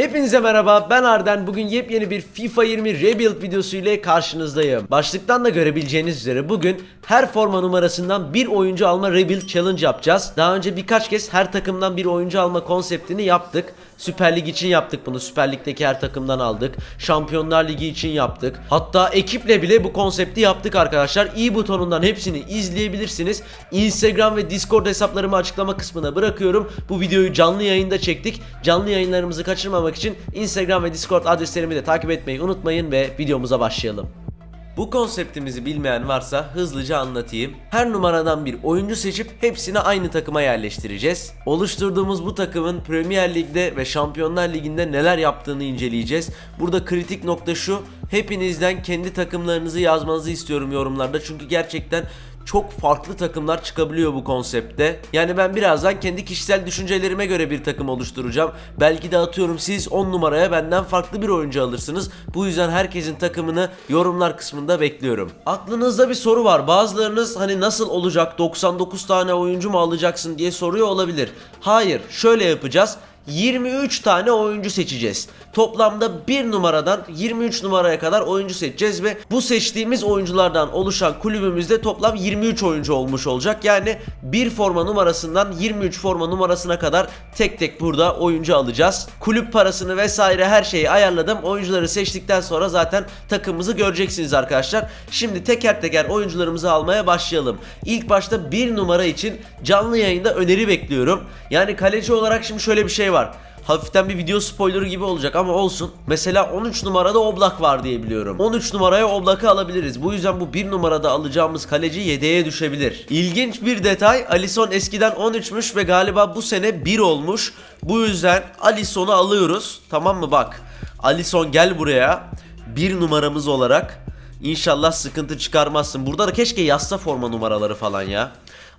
Hepinize merhaba ben Arden bugün yepyeni bir FIFA 20 Rebuild videosu ile karşınızdayım. Başlıktan da görebileceğiniz üzere bugün her forma numarasından bir oyuncu alma Rebuild Challenge yapacağız. Daha önce birkaç kez her takımdan bir oyuncu alma konseptini yaptık. Süper Lig için yaptık bunu. Süper Lig'deki her takımdan aldık. Şampiyonlar Ligi için yaptık. Hatta ekiple bile bu konsepti yaptık arkadaşlar. i butonundan hepsini izleyebilirsiniz. Instagram ve Discord hesaplarımı açıklama kısmına bırakıyorum. Bu videoyu canlı yayında çektik. Canlı yayınlarımızı kaçırmamak için Instagram ve Discord adreslerimi de takip etmeyi unutmayın ve videomuza başlayalım. Bu konseptimizi bilmeyen varsa hızlıca anlatayım. Her numaradan bir oyuncu seçip hepsini aynı takıma yerleştireceğiz. Oluşturduğumuz bu takımın Premier Lig'de ve Şampiyonlar Ligi'nde neler yaptığını inceleyeceğiz. Burada kritik nokta şu. Hepinizden kendi takımlarınızı yazmanızı istiyorum yorumlarda. Çünkü gerçekten çok farklı takımlar çıkabiliyor bu konsepte. Yani ben birazdan kendi kişisel düşüncelerime göre bir takım oluşturacağım. Belki de atıyorum siz 10 numaraya benden farklı bir oyuncu alırsınız. Bu yüzden herkesin takımını yorumlar kısmında bekliyorum. Aklınızda bir soru var. Bazılarınız hani nasıl olacak 99 tane oyuncu mu alacaksın diye soruyor olabilir. Hayır şöyle yapacağız. 23 tane oyuncu seçeceğiz. Toplamda 1 numaradan 23 numaraya kadar oyuncu seçeceğiz ve bu seçtiğimiz oyunculardan oluşan kulübümüzde toplam 23 oyuncu olmuş olacak. Yani bir forma numarasından 23 forma numarasına kadar tek tek burada oyuncu alacağız. Kulüp parasını vesaire her şeyi ayarladım. Oyuncuları seçtikten sonra zaten takımımızı göreceksiniz arkadaşlar. Şimdi teker teker oyuncularımızı almaya başlayalım. İlk başta bir numara için canlı yayında öneri bekliyorum. Yani kaleci olarak şimdi şöyle bir şey var hafiften bir video spoilerı gibi olacak ama olsun. Mesela 13 numarada Oblak var diye biliyorum. 13 numaraya Oblak'ı alabiliriz. Bu yüzden bu 1 numarada alacağımız kaleci yedeğe düşebilir. İlginç bir detay. Alisson eskiden 13'müş ve galiba bu sene 1 olmuş. Bu yüzden Alisson'u alıyoruz. Tamam mı bak. Alisson gel buraya. 1 numaramız olarak. İnşallah sıkıntı çıkarmazsın. Burada da keşke yazsa forma numaraları falan ya.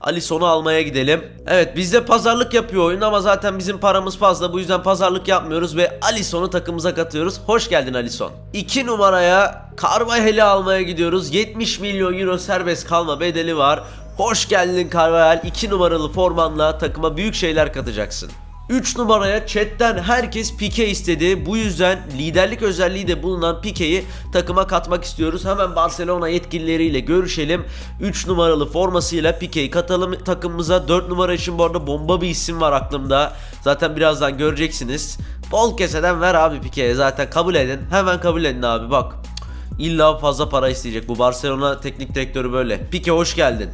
Alisson'u almaya gidelim. Evet bizde pazarlık yapıyor oyun ama zaten bizim paramız fazla. Bu yüzden pazarlık yapmıyoruz ve Alisson'u takımıza katıyoruz. Hoş geldin Alisson. 2 numaraya Carvajal'i almaya gidiyoruz. 70 milyon euro serbest kalma bedeli var. Hoş geldin Carvajal. 2 numaralı formanla takıma büyük şeyler katacaksın. 3 numaraya chatten herkes Pike istedi. Bu yüzden liderlik özelliği de bulunan Pike'yi takıma katmak istiyoruz. Hemen Barcelona yetkilileriyle görüşelim. 3 numaralı formasıyla Pike'yi katalım takımımıza. 4 numara için bu arada bomba bir isim var aklımda. Zaten birazdan göreceksiniz. Bol keseden ver abi Pike'ye zaten kabul edin. Hemen kabul edin abi bak. İlla fazla para isteyecek bu Barcelona teknik direktörü böyle. Pike hoş geldin.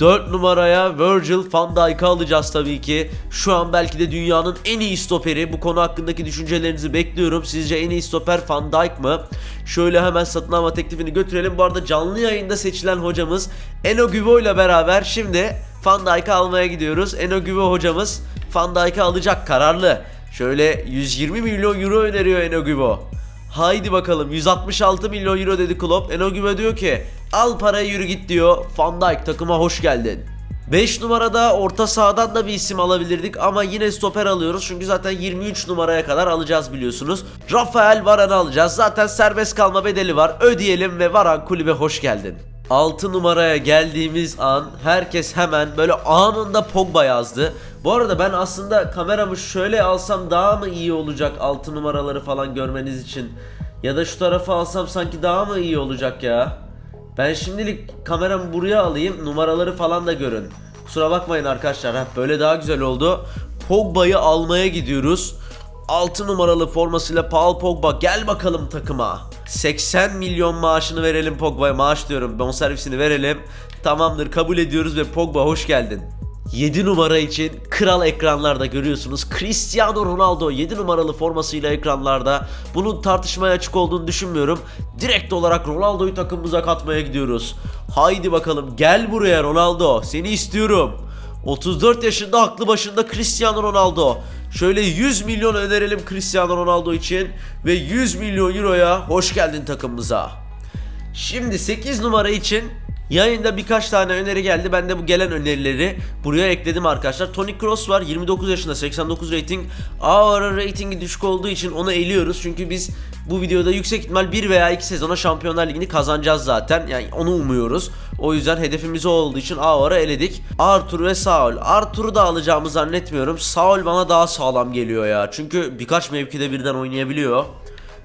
4 numaraya Virgil van Dijk'ı alacağız tabii ki. Şu an belki de dünyanın en iyi stoperi. Bu konu hakkındaki düşüncelerinizi bekliyorum. Sizce en iyi stoper Van Dijk mı? Şöyle hemen satın alma teklifini götürelim. Bu arada canlı yayında seçilen hocamız Eno Güvo ile beraber şimdi Van Dijk'ı almaya gidiyoruz. Eno Güvo hocamız Van Dijk'ı alacak kararlı. Şöyle 120 milyon euro öneriyor Eno Güvo. Haydi bakalım 166 milyon euro dedi Klopp. Enogüme diyor ki al parayı yürü git diyor. Van Dijk takıma hoş geldin. 5 numarada orta sahadan da bir isim alabilirdik ama yine stoper alıyoruz. Çünkü zaten 23 numaraya kadar alacağız biliyorsunuz. Rafael Varane'ı alacağız. Zaten serbest kalma bedeli var. Ödeyelim ve Varan kulübe hoş geldin. 6 numaraya geldiğimiz an herkes hemen böyle anında Pogba yazdı. Bu arada ben aslında kameramı şöyle alsam daha mı iyi olacak 6 numaraları falan görmeniz için? Ya da şu tarafa alsam sanki daha mı iyi olacak ya? Ben şimdilik kameramı buraya alayım numaraları falan da görün. Kusura bakmayın arkadaşlar hep böyle daha güzel oldu. Pogba'yı almaya gidiyoruz. 6 numaralı formasıyla Paul Pogba gel bakalım takıma. 80 milyon maaşını verelim Pogba'ya maaş diyorum bonservisini verelim. Tamamdır kabul ediyoruz ve Pogba hoş geldin. 7 numara için kral ekranlarda görüyorsunuz. Cristiano Ronaldo 7 numaralı formasıyla ekranlarda. Bunun tartışmaya açık olduğunu düşünmüyorum. Direkt olarak Ronaldo'yu takımımıza katmaya gidiyoruz. Haydi bakalım gel buraya Ronaldo. Seni istiyorum. 34 yaşında aklı başında Cristiano Ronaldo. Şöyle 100 milyon önerelim Cristiano Ronaldo için ve 100 milyon euroya hoş geldin takımımıza. Şimdi 8 numara için Yayında birkaç tane öneri geldi. Ben de bu gelen önerileri buraya ekledim arkadaşlar. Tony Kroos var. 29 yaşında 89 rating. Aura ratingi düşük olduğu için onu eliyoruz. Çünkü biz bu videoda yüksek ihtimal 1 veya 2 sezona Şampiyonlar Ligi'ni kazanacağız zaten. Yani onu umuyoruz. O yüzden hedefimiz o olduğu için Aura eledik. Arthur ve Saul. Arthur'u da alacağımı zannetmiyorum. Saul bana daha sağlam geliyor ya. Çünkü birkaç mevkide birden oynayabiliyor.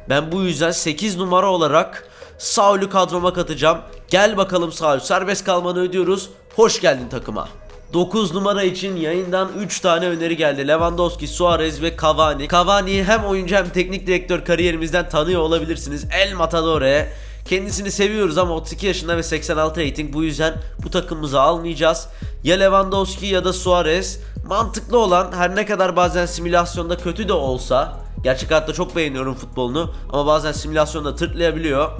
Ben bu yüzden 8 numara olarak Saul'ü kadroma katacağım. Gel bakalım Saul. Serbest kalmanı ödüyoruz. Hoş geldin takıma. 9 numara için yayından 3 tane öneri geldi. Lewandowski, Suarez ve Cavani. Cavani'yi hem oyuncu hem teknik direktör kariyerimizden tanıyor olabilirsiniz. El Matadore. Kendisini seviyoruz ama 32 yaşında ve 86 rating. Bu yüzden bu takımımıza almayacağız. Ya Lewandowski ya da Suarez. Mantıklı olan her ne kadar bazen simülasyonda kötü de olsa Gerçek hayatta çok beğeniyorum futbolunu ama bazen simülasyonda tırtlayabiliyor.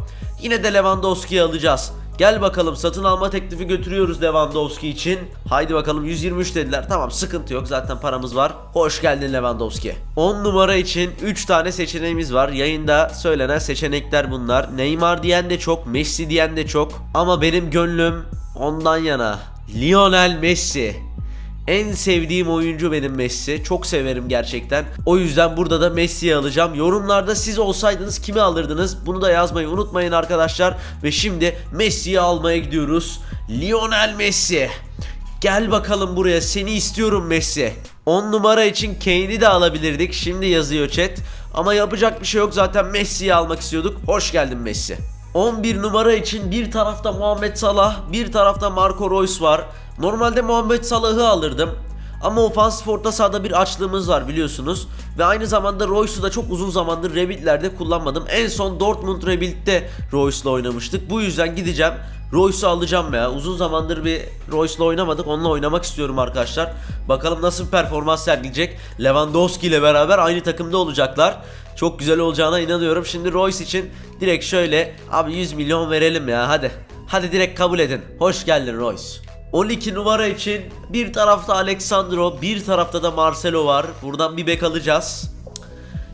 Yine de Lewandowski'yi alacağız. Gel bakalım satın alma teklifi götürüyoruz Lewandowski için. Haydi bakalım 123 dediler. Tamam sıkıntı yok zaten paramız var. Hoş geldin Lewandowski. 10 numara için 3 tane seçeneğimiz var. Yayında söylenen seçenekler bunlar. Neymar diyen de çok, Messi diyen de çok. Ama benim gönlüm ondan yana. Lionel Messi. En sevdiğim oyuncu benim Messi. Çok severim gerçekten. O yüzden burada da Messi'yi alacağım. Yorumlarda siz olsaydınız kimi alırdınız? Bunu da yazmayı unutmayın arkadaşlar. Ve şimdi Messi'yi almaya gidiyoruz. Lionel Messi. Gel bakalım buraya. Seni istiyorum Messi. 10 numara için Kane'i de alabilirdik. Şimdi yazıyor chat. Ama yapacak bir şey yok. Zaten Messi'yi almak istiyorduk. Hoş geldin Messi. 11 numara için bir tarafta Muhammed Salah, bir tarafta Marco Reus var. Normalde Muhammed Salah'ı alırdım. Ama ofansif orta sahada bir açlığımız var biliyorsunuz. Ve aynı zamanda Royce'u da çok uzun zamandır Rebuild'lerde kullanmadım. En son Dortmund Rebuild'de Royce'la oynamıştık. Bu yüzden gideceğim. Royce'u alacağım ya. Uzun zamandır bir Royce'la oynamadık. Onunla oynamak istiyorum arkadaşlar. Bakalım nasıl performans sergileyecek. Lewandowski ile beraber aynı takımda olacaklar. Çok güzel olacağına inanıyorum. Şimdi Royce için direkt şöyle abi 100 milyon verelim ya hadi. Hadi direkt kabul edin. Hoş geldin Royce. 12 numara için bir tarafta Alexandro, bir tarafta da Marcelo var. Buradan bir bek alacağız.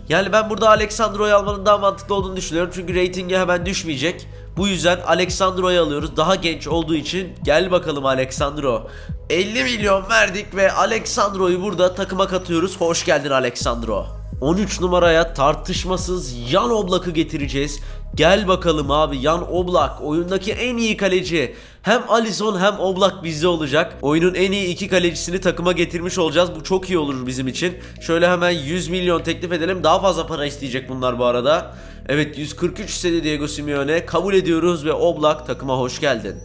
Yani ben burada Alexandro'yu almanın daha mantıklı olduğunu düşünüyorum. Çünkü reytingi hemen düşmeyecek. Bu yüzden Alexandro'yu alıyoruz. Daha genç olduğu için gel bakalım Alexandro. 50 milyon verdik ve Alexandro'yu burada takıma katıyoruz. Hoş geldin Alexandro. 13 numaraya tartışmasız Yan Oblak'ı getireceğiz. Gel bakalım abi Yan Oblak oyundaki en iyi kaleci. Hem Alisson hem Oblak bizde olacak. Oyunun en iyi iki kalecisini takıma getirmiş olacağız. Bu çok iyi olur bizim için. Şöyle hemen 100 milyon teklif edelim. Daha fazla para isteyecek bunlar bu arada. Evet 143 istedi Diego Simeone. Kabul ediyoruz ve Oblak takıma hoş geldin.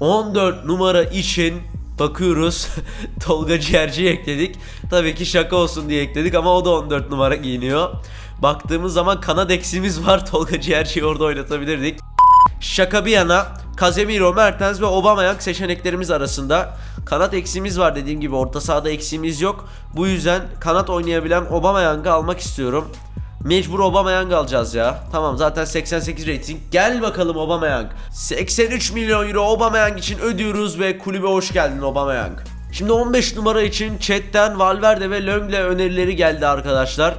14 numara için bakıyoruz. Tolga Ciğerci'yi ekledik. Tabii ki şaka olsun diye ekledik ama o da 14 numara giyiniyor. Baktığımız zaman kanat eksimiz var. Tolga Ciğerci'yi orada oynatabilirdik. Şaka bir yana Casemiro, Mertens ve Aubameyang seçeneklerimiz arasında kanat eksimiz var dediğim gibi orta sahada eksiğimiz yok. Bu yüzden kanat oynayabilen Aubameyang'ı almak istiyorum. Mecbur Aubameyang alacağız ya. Tamam zaten 88 rating. Gel bakalım Aubameyang. 83 milyon euro Aubameyang için ödüyoruz ve kulübe hoş geldin Aubameyang. Şimdi 15 numara için chatten Valverde ve Longle önerileri geldi arkadaşlar.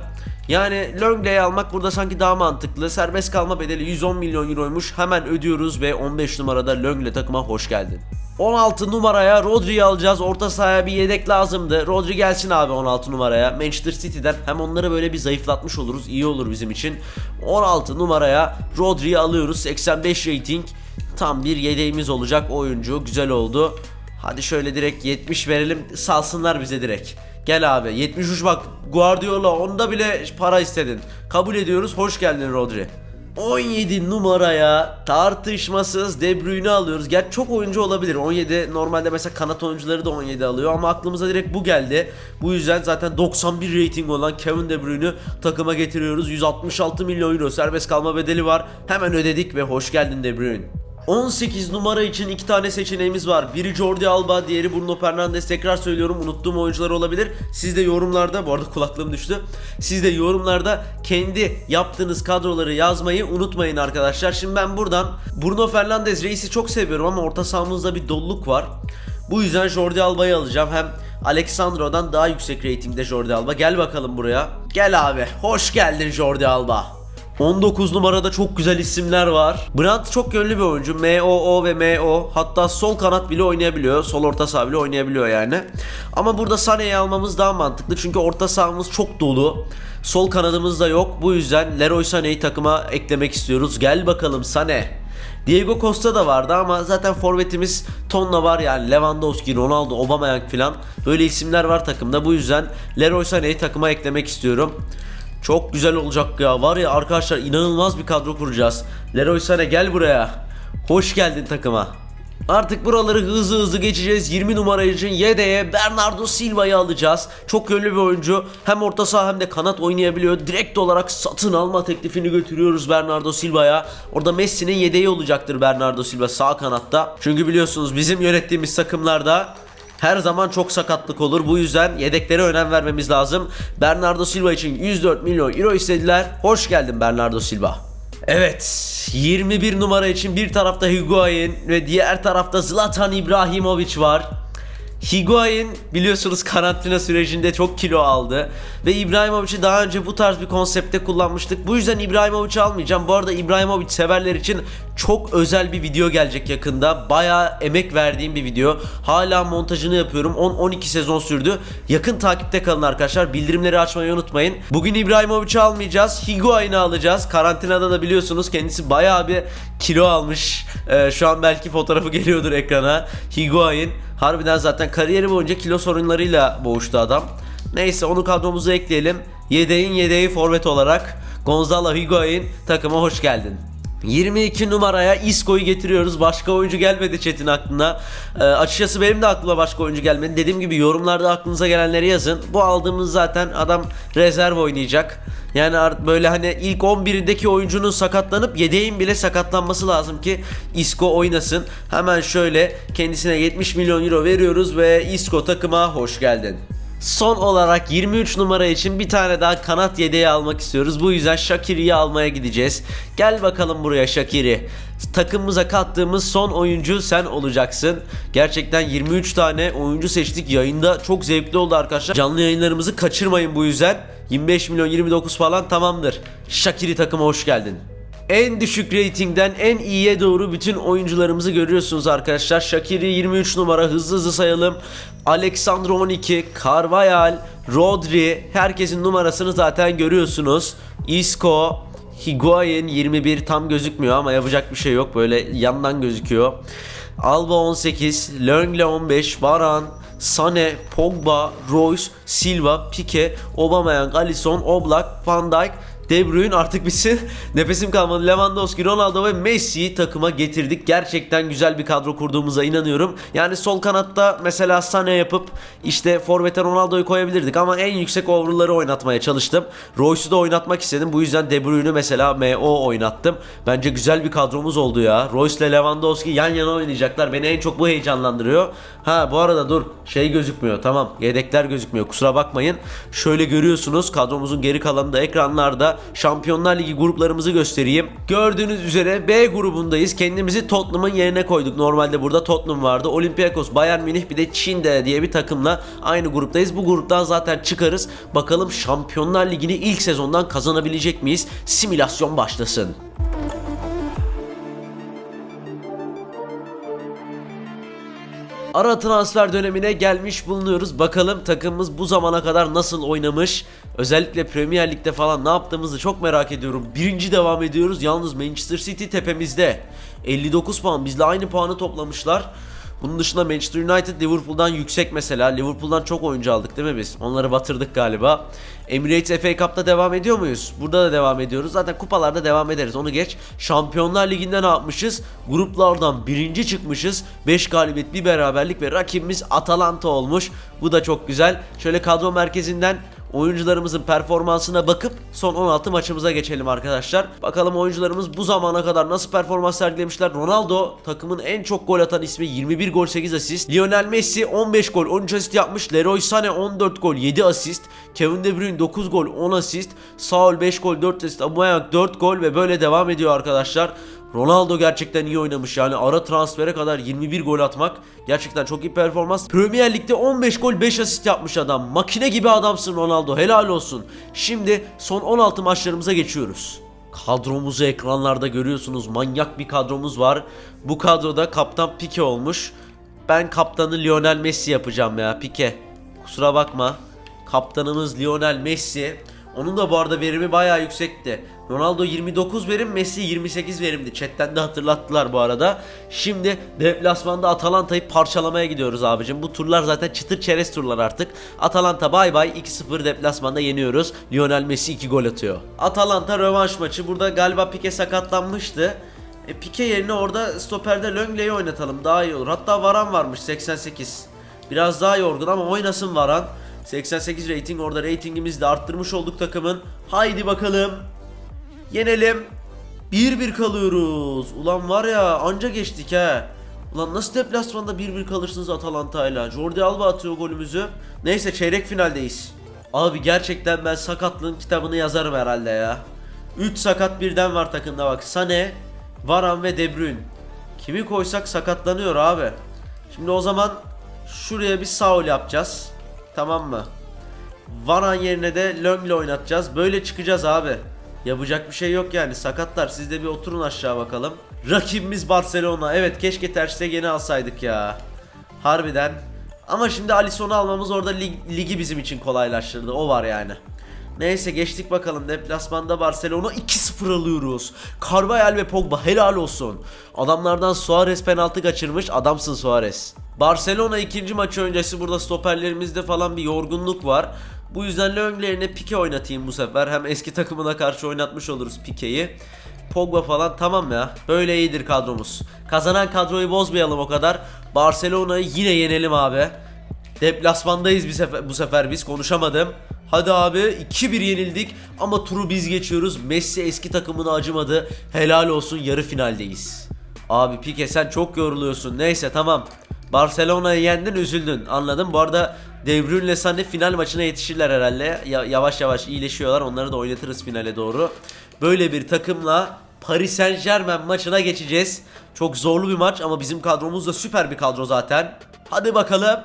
Yani Lenglet'i almak burada sanki daha mantıklı. Serbest kalma bedeli 110 milyon euroymuş. Hemen ödüyoruz ve 15 numarada Lenglet takıma hoş geldin. 16 numaraya Rodri'yi alacağız. Orta sahaya bir yedek lazımdı. Rodri gelsin abi 16 numaraya. Manchester City'den hem onları böyle bir zayıflatmış oluruz. İyi olur bizim için. 16 numaraya Rodri'yi alıyoruz. 85 rating. Tam bir yedeğimiz olacak oyuncu. Güzel oldu. Hadi şöyle direkt 70 verelim. Salsınlar bize direkt. Gel abi 73 bak Guardiola onda bile para istedin. Kabul ediyoruz. Hoş geldin Rodri. 17 numaraya tartışmasız De Bruyne alıyoruz. Gerçi çok oyuncu olabilir. 17 normalde mesela kanat oyuncuları da 17 alıyor ama aklımıza direkt bu geldi. Bu yüzden zaten 91 rating olan Kevin De Bruyne'ü takıma getiriyoruz. 166 milyon euro serbest kalma bedeli var. Hemen ödedik ve hoş geldin De Bruyne. 18 numara için iki tane seçeneğimiz var. Biri Jordi Alba, diğeri Bruno Fernandes. Tekrar söylüyorum unuttuğum oyuncular olabilir. Siz de yorumlarda, bu arada kulaklığım düştü. Siz de yorumlarda kendi yaptığınız kadroları yazmayı unutmayın arkadaşlar. Şimdi ben buradan Bruno Fernandes reisi çok seviyorum ama orta sahamızda bir doluluk var. Bu yüzden Jordi Alba'yı alacağım. Hem Alexandro'dan daha yüksek reytingde Jordi Alba. Gel bakalım buraya. Gel abi. Hoş geldin Jordi Alba. 19 numarada çok güzel isimler var. Brandt çok yönlü bir oyuncu. MOO ve MO hatta sol kanat bile oynayabiliyor. Sol orta saha bile oynayabiliyor yani. Ama burada Sané'yi almamız daha mantıklı. Çünkü orta sahamız çok dolu. Sol kanadımız da yok. Bu yüzden Leroy Sané'yi takıma eklemek istiyoruz. Gel bakalım Sané. Diego Costa da vardı ama zaten forvetimiz tonla var yani Lewandowski, Ronaldo, Aubameyang falan böyle isimler var takımda. Bu yüzden Leroy Sané'yi takıma eklemek istiyorum. Çok güzel olacak ya. Var ya arkadaşlar inanılmaz bir kadro kuracağız. Leroy Sané gel buraya. Hoş geldin takıma. Artık buraları hızlı hızlı geçeceğiz. 20 numara için yedeğe Bernardo Silva'yı alacağız. Çok yönlü bir oyuncu. Hem orta saha hem de kanat oynayabiliyor. Direkt olarak satın alma teklifini götürüyoruz Bernardo Silva'ya. Orada Messi'nin yedeği olacaktır Bernardo Silva sağ kanatta. Çünkü biliyorsunuz bizim yönettiğimiz takımlarda her zaman çok sakatlık olur. Bu yüzden yedeklere önem vermemiz lazım. Bernardo Silva için 104 milyon euro istediler. Hoş geldin Bernardo Silva. Evet 21 numara için bir tarafta Higuain ve diğer tarafta Zlatan İbrahimovic var. Higuain biliyorsunuz karantina sürecinde çok kilo aldı ve İbrahimovic'i daha önce bu tarz bir konsepte kullanmıştık. Bu yüzden İbrahimovic'i almayacağım. Bu arada İbrahimovic severler için çok özel bir video gelecek yakında. Bayağı emek verdiğim bir video. Hala montajını yapıyorum. 10-12 sezon sürdü. Yakın takipte kalın arkadaşlar. Bildirimleri açmayı unutmayın. Bugün İbrahimovic'i almayacağız. Higuain'i alacağız. Karantinada da biliyorsunuz kendisi bayağı bir kilo almış. Ee, şu an belki fotoğrafı geliyordur ekrana. Higuain harbiden zaten kariyeri boyunca kilo sorunlarıyla boğuştu adam. Neyse onu kadromuza ekleyelim. Yedeğin yedeği forvet olarak Gonzalo Higuain takıma hoş geldin. 22 numaraya Isco'yu getiriyoruz. Başka oyuncu gelmedi Çetin aklına. Ee, açıkçası benim de aklıma başka oyuncu gelmedi. Dediğim gibi yorumlarda aklınıza gelenleri yazın. Bu aldığımız zaten adam rezerv oynayacak. Yani böyle hani ilk 11'deki oyuncunun sakatlanıp yedeğin bile sakatlanması lazım ki Isco oynasın. Hemen şöyle kendisine 70 milyon euro veriyoruz ve Isco takıma hoş geldin. Son olarak 23 numara için bir tane daha kanat yedeği almak istiyoruz. Bu yüzden Shakiri'yi almaya gideceğiz. Gel bakalım buraya Shakiri. Takımımıza kattığımız son oyuncu sen olacaksın. Gerçekten 23 tane oyuncu seçtik. Yayında çok zevkli oldu arkadaşlar. Canlı yayınlarımızı kaçırmayın bu yüzden. 25 milyon 29 falan tamamdır. Shakiri takıma hoş geldin. En düşük ratingden en iyiye doğru bütün oyuncularımızı görüyorsunuz arkadaşlar. Shakiri 23 numara hızlı hızlı sayalım. Alexandro 12, Carvajal, Rodri herkesin numarasını zaten görüyorsunuz. Isco, Higuain 21 tam gözükmüyor ama yapacak bir şey yok böyle yandan gözüküyor. Alba 18, Löngle 15, Varan, Sane, Pogba, Royce, Silva, Pique, Aubameyang, Alisson, Oblak, Van Dijk, De Bruyne artık bitsin. Nefesim kalmadı. Lewandowski, Ronaldo ve Messi'yi takıma getirdik. Gerçekten güzel bir kadro kurduğumuza inanıyorum. Yani sol kanatta mesela Sané yapıp işte forvete Ronaldo'yu koyabilirdik ama en yüksek overall'ları oynatmaya çalıştım. Royce'u da oynatmak istedim. Bu yüzden De Bruyne'ü mesela MO oynattım. Bence güzel bir kadromuz oldu ya. Royce ile Lewandowski yan yana oynayacaklar. Beni en çok bu heyecanlandırıyor. Ha bu arada dur şey gözükmüyor tamam yedekler gözükmüyor kusura bakmayın. Şöyle görüyorsunuz kadromuzun geri kalanında ekranlarda Şampiyonlar Ligi gruplarımızı göstereyim. Gördüğünüz üzere B grubundayız. Kendimizi Tottenham'ın yerine koyduk. Normalde burada Tottenham vardı. Olympiakos, Bayern Münih bir de Çin'de diye bir takımla aynı gruptayız. Bu gruptan zaten çıkarız. Bakalım Şampiyonlar Ligi'ni ilk sezondan kazanabilecek miyiz? Simülasyon başlasın. Ara transfer dönemine gelmiş bulunuyoruz. Bakalım takımımız bu zamana kadar nasıl oynamış. Özellikle Premier Lig'de falan ne yaptığımızı çok merak ediyorum. Birinci devam ediyoruz. Yalnız Manchester City tepemizde. 59 puan. Bizle aynı puanı toplamışlar. Bunun dışında Manchester United Liverpool'dan yüksek mesela. Liverpool'dan çok oyuncu aldık değil mi biz? Onları batırdık galiba. Emirates FA Cup'ta devam ediyor muyuz? Burada da devam ediyoruz. Zaten kupalarda devam ederiz. Onu geç. Şampiyonlar Ligi'nde ne yapmışız? Gruplardan birinci çıkmışız. 5 galibiyet, bir beraberlik ve rakibimiz Atalanta olmuş. Bu da çok güzel. Şöyle kadro merkezinden oyuncularımızın performansına bakıp son 16 maçımıza geçelim arkadaşlar. Bakalım oyuncularımız bu zamana kadar nasıl performans sergilemişler. Ronaldo takımın en çok gol atan ismi 21 gol 8 asist. Lionel Messi 15 gol 13 asist yapmış. Leroy Sané 14 gol 7 asist. Kevin De Bruyne 9 gol 10 asist. Saul 5 gol 4 asist. Aubameyang 4 gol ve böyle devam ediyor arkadaşlar. Ronaldo gerçekten iyi oynamış yani ara transfere kadar 21 gol atmak gerçekten çok iyi performans. Premier Lig'de 15 gol 5 asist yapmış adam. Makine gibi adamsın Ronaldo helal olsun. Şimdi son 16 maçlarımıza geçiyoruz. Kadromuzu ekranlarda görüyorsunuz. Manyak bir kadromuz var. Bu kadroda kaptan Pique olmuş. Ben kaptanı Lionel Messi yapacağım ya Pique. Kusura bakma. Kaptanımız Lionel Messi. Onun da bu arada verimi bayağı yüksekti. Ronaldo 29 verim, Messi 28 verimdi. Chatten de hatırlattılar bu arada. Şimdi deplasmanda Atalanta'yı parçalamaya gidiyoruz abicim. Bu turlar zaten çıtır çerez turlar artık. Atalanta bay bay 2-0 deplasmanda yeniyoruz. Lionel Messi 2 gol atıyor. Atalanta rövanş maçı. Burada galiba Pique sakatlanmıştı. E, Pique yerine orada stoperde Lenglet'i oynatalım daha iyi olur. Hatta Varan varmış 88. Biraz daha yorgun ama oynasın Varan. 88 rating orada ratingimizi de arttırmış olduk takımın. Haydi bakalım. Yenelim. 1-1 kalıyoruz. Ulan var ya anca geçtik ha. Ulan nasıl deplasmanda 1-1 kalırsınız Atalanta'yla? Jordi Alba atıyor golümüzü. Neyse çeyrek finaldeyiz. Abi gerçekten ben sakatlığın kitabını yazarım herhalde ya. 3 sakat birden var takımda bak. Sane, Varan ve De Bruyne. Kimi koysak sakatlanıyor abi. Şimdi o zaman şuraya bir Saul yapacağız. Tamam mı? Varan yerine de Löngle oynatacağız. Böyle çıkacağız abi. Yapacak bir şey yok yani. Sakatlar siz de bir oturun aşağı bakalım. Rakibimiz Barcelona. Evet keşke Ter Stegen'i alsaydık ya. Harbiden. Ama şimdi Alisson'u almamız orada lig- ligi bizim için kolaylaştırdı. O var yani. Neyse geçtik bakalım. Deplasmanda Barcelona 2-0 alıyoruz. Carvajal ve Pogba helal olsun. Adamlardan Suarez penaltı kaçırmış. Adamsın Suarez. Barcelona ikinci maçı öncesi burada stoperlerimizde falan bir yorgunluk var. Bu yüzden Löngle yerine Pique oynatayım bu sefer. Hem eski takımına karşı oynatmış oluruz Pique'yi. Pogba falan tamam ya. Böyle iyidir kadromuz. Kazanan kadroyu bozmayalım o kadar. Barcelona'yı yine yenelim abi. Deplasmandayız bir sefer, bu sefer biz konuşamadım. Hadi abi 2-1 yenildik ama turu biz geçiyoruz. Messi eski takımına acımadı. Helal olsun yarı finaldeyiz. Abi Pique sen çok yoruluyorsun. Neyse tamam. Barcelona'yı yendin üzüldün anladım. Bu arada De Bruyne'le Sané final maçına yetişirler herhalde. Ya- yavaş yavaş iyileşiyorlar. Onları da oynatırız finale doğru. Böyle bir takımla Paris Saint Germain maçına geçeceğiz. Çok zorlu bir maç ama bizim kadromuz da süper bir kadro zaten. Hadi bakalım.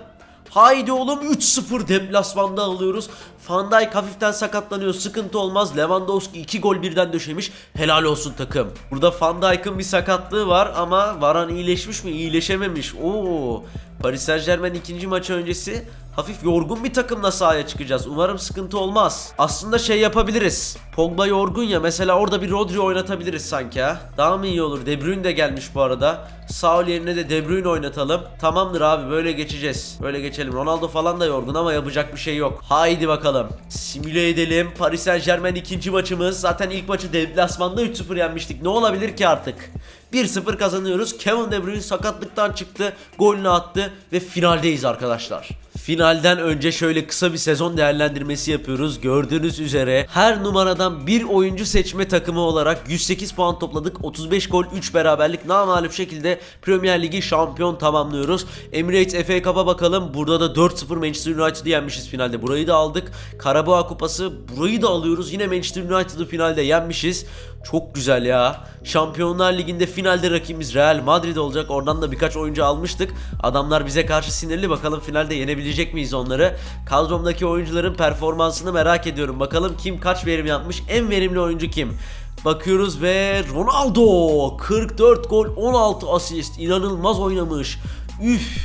Haydi oğlum 3-0 deplasmanda alıyoruz. Van Dijk hafiften sakatlanıyor. Sıkıntı olmaz. Lewandowski 2 gol birden döşemiş. Helal olsun takım. Burada Van Dijk'ın bir sakatlığı var ama Varan iyileşmiş mi? İyileşememiş. Oo. Paris Saint Germain ikinci maçı öncesi hafif yorgun bir takımla sahaya çıkacağız. Umarım sıkıntı olmaz. Aslında şey yapabiliriz. Pogba yorgun ya mesela orada bir Rodri oynatabiliriz sanki ha. Daha mı iyi olur? De Bruyne de gelmiş bu arada. Saul yerine de De Bruyne oynatalım. Tamamdır abi böyle geçeceğiz. Böyle geçelim. Ronaldo falan da yorgun ama yapacak bir şey yok. Haydi bakalım. Simüle edelim. Paris Saint Germain ikinci maçımız. Zaten ilk maçı deplasmanda 3-0 yenmiştik. Ne olabilir ki artık? 1-0 kazanıyoruz. Kevin De Bruyne sakatlıktan çıktı. Golünü attı ve finaldeyiz arkadaşlar. Finalden önce şöyle kısa bir sezon değerlendirmesi yapıyoruz. Gördüğünüz üzere her numaradan bir oyuncu seçme takımı olarak 108 puan topladık. 35 gol 3 beraberlik namalip şekilde Premier Ligi şampiyon tamamlıyoruz. Emirates FA Cup'a bakalım. Burada da 4-0 Manchester United'ı yenmişiz finalde. Burayı da aldık. Karabağ Kupası burayı da alıyoruz. Yine Manchester United'ı finalde yenmişiz. Çok güzel ya. Şampiyonlar Ligi'nde finalde rakibimiz Real Madrid olacak. Oradan da birkaç oyuncu almıştık. Adamlar bize karşı sinirli. Bakalım finalde yenebilecek miyiz onları? Kadromdaki oyuncuların performansını merak ediyorum. Bakalım kim kaç verim yapmış? En verimli oyuncu kim? Bakıyoruz ve Ronaldo 44 gol 16 asist inanılmaz oynamış. Üf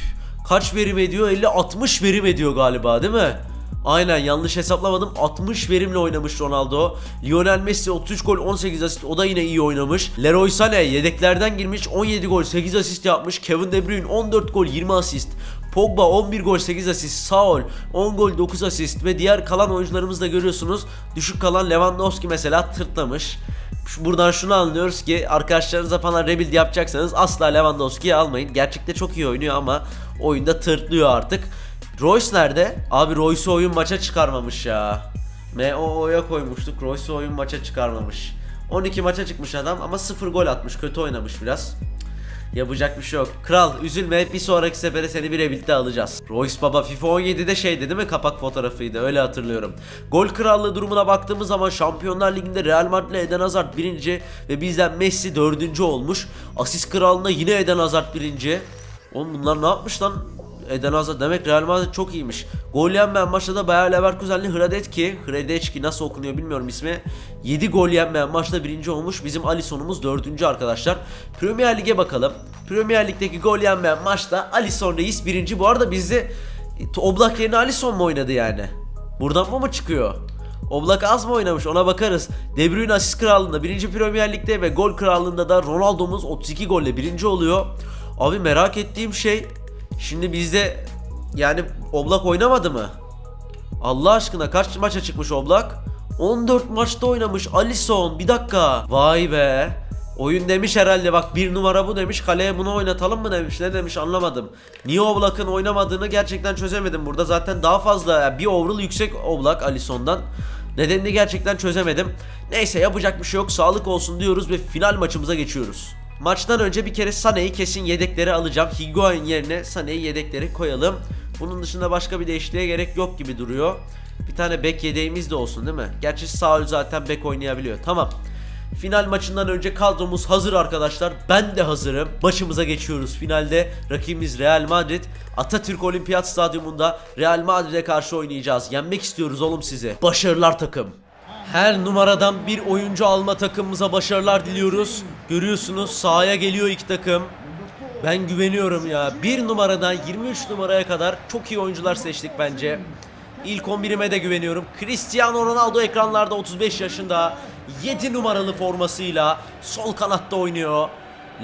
kaç verim ediyor? 50 60 verim ediyor galiba değil mi? Aynen yanlış hesaplamadım. 60 verimle oynamış Ronaldo. Lionel Messi 33 gol 18 asist o da yine iyi oynamış. Leroy Sané yedeklerden girmiş 17 gol 8 asist yapmış. Kevin De Bruyne 14 gol 20 asist. Pogba 11 gol 8 asist. Saul 10 gol 9 asist ve diğer kalan oyuncularımızı da görüyorsunuz. Düşük kalan Lewandowski mesela tırtlamış. Buradan şunu anlıyoruz ki arkadaşlarınıza falan rebuild yapacaksanız asla Lewandowski'yi almayın. Gerçekte çok iyi oynuyor ama oyunda tırtlıyor artık. Royce nerede? Abi Royce'u oyun maça çıkarmamış ya. MOO'ya koymuştuk. Royce'u oyun maça çıkarmamış. 12 maça çıkmış adam ama 0 gol atmış. Kötü oynamış biraz. Yapacak bir şey yok. Kral üzülme bir sonraki sefere seni bir rebuild'de alacağız. Royce Baba FIFA 17'de şeydi değil mi kapak fotoğrafıydı öyle hatırlıyorum. Gol krallığı durumuna baktığımız zaman Şampiyonlar Ligi'nde Real Madrid ile Eden Hazard birinci ve bizden Messi dördüncü olmuş. Asist krallığında yine Eden Hazard birinci. Oğlum bunlar ne yapmış lan? Eden Hazard demek Real Madrid çok iyiymiş. Gol yenmeyen maçta da Bayer Leverkusenli Hradetki, Hradetki nasıl okunuyor bilmiyorum ismi. 7 gol yenmeyen maçta birinci olmuş. Bizim Alisson'umuz dördüncü arkadaşlar. Premier Lig'e bakalım. Premier Lig'deki gol yenmeyen maçta Alisson Reis birinci. Bu arada bizde Oblak yerine Alisson mu oynadı yani? Buradan mı mı çıkıyor? Oblak az mı oynamış ona bakarız. De Bruyne asist krallığında birinci Premier Lig'de ve gol krallığında da Ronaldo'muz 32 golle birinci oluyor. Abi merak ettiğim şey şimdi bizde yani Oblak oynamadı mı? Allah aşkına kaç maça çıkmış Oblak? 14 maçta oynamış Alisson bir dakika. Vay be. Oyun demiş herhalde bak bir numara bu demiş kaleye bunu oynatalım mı demiş ne demiş anlamadım. Niye Oblak'ın oynamadığını gerçekten çözemedim burada zaten daha fazla yani bir overall yüksek Oblak Alisson'dan. Nedenini gerçekten çözemedim. Neyse yapacak bir şey yok sağlık olsun diyoruz ve final maçımıza geçiyoruz. Maçtan önce bir kere Sané'yi kesin yedekleri alacağım. Higuain yerine Sané'yi yedekleri koyalım. Bunun dışında başka bir değişikliğe gerek yok gibi duruyor. Bir tane bek yedeğimiz de olsun değil mi? Gerçi Saul zaten bek oynayabiliyor. Tamam. Final maçından önce kadromuz hazır arkadaşlar. Ben de hazırım. Maçımıza geçiyoruz. Finalde rakibimiz Real Madrid. Atatürk Olimpiyat Stadyumunda Real Madrid'e karşı oynayacağız. Yenmek istiyoruz oğlum sizi. Başarılar takım. Her numaradan bir oyuncu alma takımımıza başarılar diliyoruz. Görüyorsunuz sahaya geliyor iki takım. Ben güveniyorum ya. Bir numaradan 23 numaraya kadar çok iyi oyuncular seçtik bence. İlk 11'ime de güveniyorum. Cristiano Ronaldo ekranlarda 35 yaşında. 7 numaralı formasıyla sol kanatta oynuyor.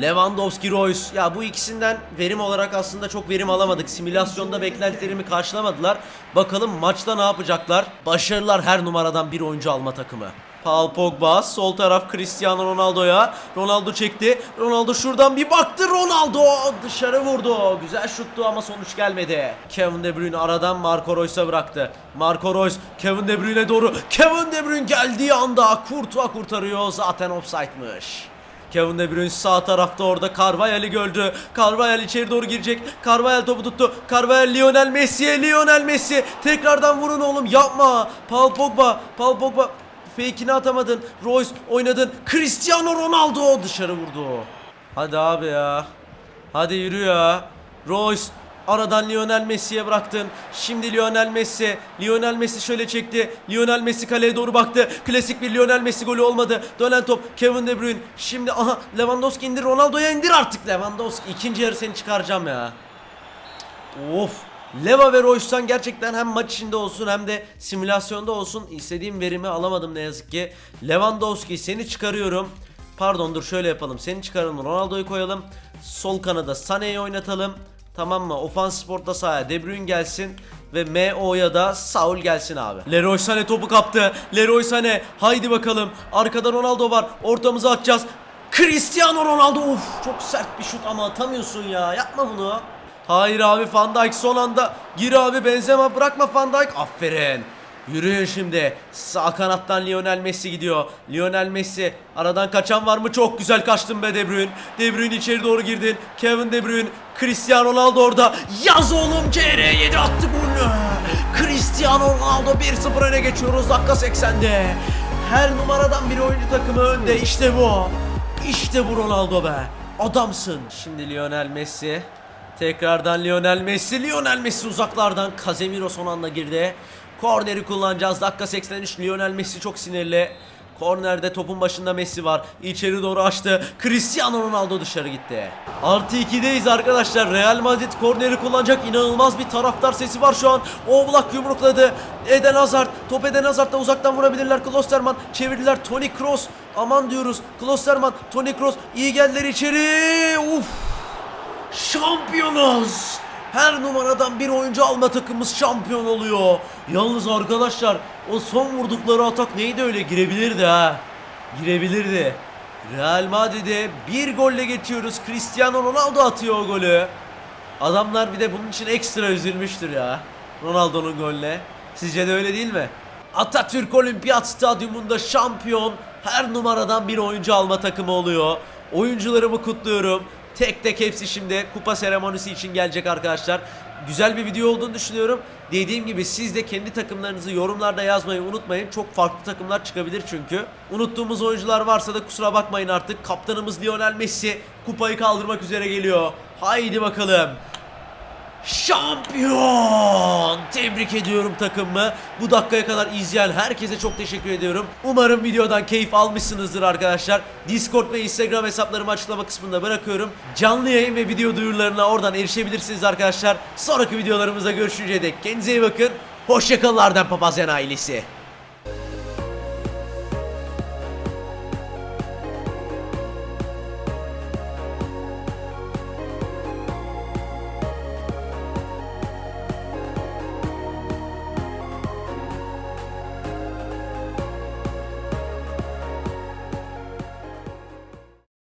Lewandowski Royce. Ya bu ikisinden verim olarak aslında çok verim alamadık. Simülasyonda beklentilerimi karşılamadılar. Bakalım maçta ne yapacaklar? Başarılar her numaradan bir oyuncu alma takımı. Paul Pogba sol taraf Cristiano Ronaldo'ya. Ronaldo çekti. Ronaldo şuradan bir baktı. Ronaldo dışarı vurdu. Güzel şuttu ama sonuç gelmedi. Kevin De Bruyne aradan Marco Reus'a bıraktı. Marco Reus Kevin De Bruyne'e doğru. Kevin De Bruyne geldiği anda Courtois kurtarıyor. Zaten offside'mış. Kevin De Bruyne sağ tarafta orada Carvajal'i gördü. Carvajal içeri doğru girecek. Carvajal topu tuttu. Carvajal Lionel Messi'ye. Lionel Messi. Tekrardan vurun oğlum yapma. Paul Pogba. Paul Pogba. Fake'ini atamadın. Royce oynadın. Cristiano Ronaldo dışarı vurdu. Hadi abi ya. Hadi yürü ya. Royce aradan Lionel Messi'ye bıraktın. Şimdi Lionel Messi. Lionel Messi şöyle çekti. Lionel Messi kaleye doğru baktı. Klasik bir Lionel Messi golü olmadı. Dönen top Kevin De Bruyne. Şimdi aha Lewandowski indir Ronaldo'ya indir artık Lewandowski. İkinci yarı seni çıkaracağım ya. Of. Leva ve Royce'dan gerçekten hem maç içinde olsun hem de simülasyonda olsun istediğim verimi alamadım ne yazık ki. Lewandowski seni çıkarıyorum. Pardon dur şöyle yapalım. Seni çıkaralım Ronaldo'yu koyalım. Sol kanada Sané'yi oynatalım. Tamam mı? Ofans sportta sahaya De Bruyne gelsin. Ve MO'ya da Saul gelsin abi. Leroy Sané topu kaptı. Leroy Sané haydi bakalım. Arkada Ronaldo var. Ortamıza atacağız. Cristiano Ronaldo. Of çok sert bir şut ama atamıyorsun ya. Yapma bunu. Hayır abi Van Dijk son anda gir abi Benzema bırakma Van Dijk aferin Yürüyün şimdi. Sağ kanattan Lionel Messi gidiyor. Lionel Messi aradan kaçan var mı? Çok güzel kaçtın be De Bruyne. De Bruyne içeri doğru girdin. Kevin De Bruyne Cristiano Ronaldo orada. Yaz oğlum CR7 attı golünü. Cristiano Ronaldo 1-0 öne geçiyoruz dakika 80'de her numaradan bir oyuncu takımı önde. İşte bu. İşte bu Ronaldo be. Adamsın. Şimdi Lionel Messi. Tekrardan Lionel Messi. Lionel Messi uzaklardan. Casemiro son anda girdi. Korneri kullanacağız. Dakika 83. Lionel Messi çok sinirli. Kornerde topun başında Messi var. İçeri doğru açtı. Cristiano Ronaldo dışarı gitti. Artı 2'deyiz arkadaşlar. Real Madrid korneri kullanacak. İnanılmaz bir taraftar sesi var şu an. Oblak yumrukladı. Eden Hazard. Top Eden Hazard da uzaktan vurabilirler. Klosterman çevirdiler. Toni Kroos. Aman diyoruz. Klosterman, Toni Kroos iyi geldiler içeri. Uf. Şampiyonuz. Her numaradan bir oyuncu alma takımımız şampiyon oluyor. Yalnız arkadaşlar o son vurdukları atak neydi öyle girebilirdi ha. Girebilirdi. Real Madrid'e bir golle geçiyoruz. Cristiano Ronaldo atıyor o golü. Adamlar bir de bunun için ekstra üzülmüştür ya. Ronaldo'nun golüne. Sizce de öyle değil mi? Atatürk Olimpiyat Stadyumunda şampiyon her numaradan bir oyuncu alma takımı oluyor. Oyuncularımı kutluyorum. Tek tek hepsi şimdi kupa seremonisi için gelecek arkadaşlar. Güzel bir video olduğunu düşünüyorum. Dediğim gibi siz de kendi takımlarınızı yorumlarda yazmayı unutmayın. Çok farklı takımlar çıkabilir çünkü. Unuttuğumuz oyuncular varsa da kusura bakmayın artık. Kaptanımız Lionel Messi kupayı kaldırmak üzere geliyor. Haydi bakalım. Şampiyon. Tebrik ediyorum takımımı. Bu dakikaya kadar izleyen herkese çok teşekkür ediyorum. Umarım videodan keyif almışsınızdır arkadaşlar. Discord ve Instagram hesaplarımı açıklama kısmında bırakıyorum. Canlı yayın ve video duyurularına oradan erişebilirsiniz arkadaşlar. Sonraki videolarımızda görüşünceye dek kendinize iyi bakın. Hoşçakalın Arden Papazyan ailesi.